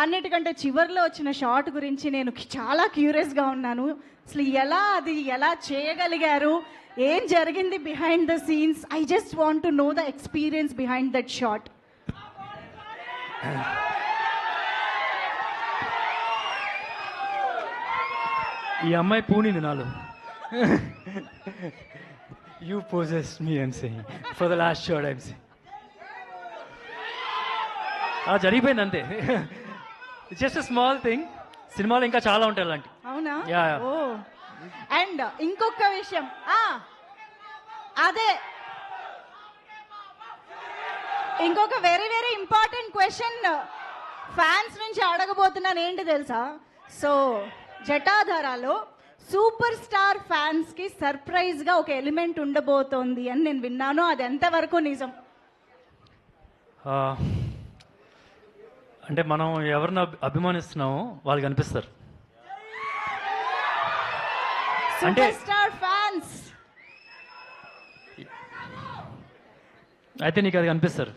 అన్నిటికంటే చివర్లో వచ్చిన షాట్ గురించి నేను చాలా క్యూరియస్గా ఉన్నాను. అసలు ఎలా అది ఎలా చేయగలిగారు? ఏం జరిగింది behind the scenes I just want to know the experience behind that shot ఈ అమ్మాయి పూనింది నాలో. You possess me I'm saying for the last shot I'm saying అలా జరిగిపోయింది అంతే. జస్ట్ స్మాల్ థింగ్ సినిమాలో ఇంకా చాలా ఉంటాయి అలాంటి. అవునా. ఓ. అండ్ ఇంకొక విషయం. ఆ అదే. ఇంకొక very very important question fans నుంచి అడగబోతున్నాను. ఏంటి తెలుసా? సో జటాధారాలో సూపర్ స్టార్ ఫ్యాన్స్కి సర్ప్రైజ్గా ఒక ఎలిమెంట్ ఉండబోతోంది అని నేను విన్నాను. అది ఎంతవరకు నిజం? అంటే మనం ఎవరిని అభి- అభిమానిస్తున్నామో వాళ్ళు కనిపిస్తారు అంటే- స్టార్ ఫ్యాన్స్ అయితే నీకు అది కనిపిస్తారు.